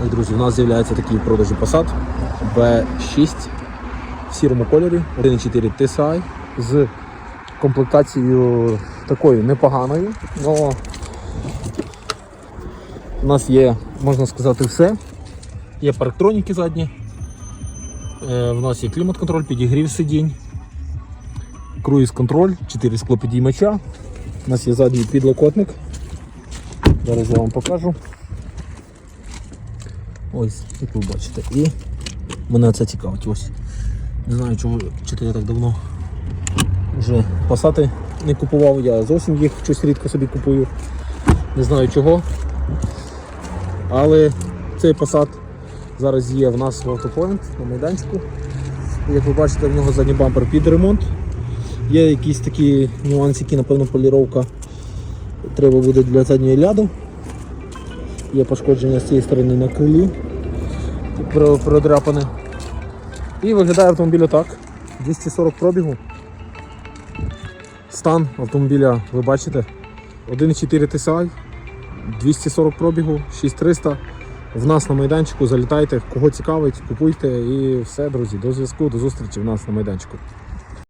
Так, друзі, у нас з'являється такий в продажу Passat B6 в сірому кольорі, 1.4 TSI з комплектацією такою непоганою. Но у нас є, можна сказати, все. Є парктроніки задні. Е, У нас є клімат-контроль, підігрів сидінь, круїз-контроль, 4 склопідіймача. У нас є задній підлокотник. Зараз я вам покажу. Ось, як ви бачите. І мене це цікавить. Ось. Не знаю, чому чи я так давно вже пасати не купував. Я зовсім їх щось рідко собі купую. Не знаю чого. Але цей посад зараз є в нас в автопоінт на майданчику. Як ви бачите, в нього задній бампер під ремонт. Є якісь такі нюансики, напевно, поліровка треба буде для задньої ляду. Є пошкодження з цієї сторони на крилі про- продряпане. І виглядає автомобіль отак. 240 пробігу. Стан автомобіля ви бачите. 1.4 TSI, 240 пробігу, 6300. В нас на майданчику залітайте, кого цікавить, купуйте і все, друзі. До зв'язку, до зустрічі в нас на майданчику.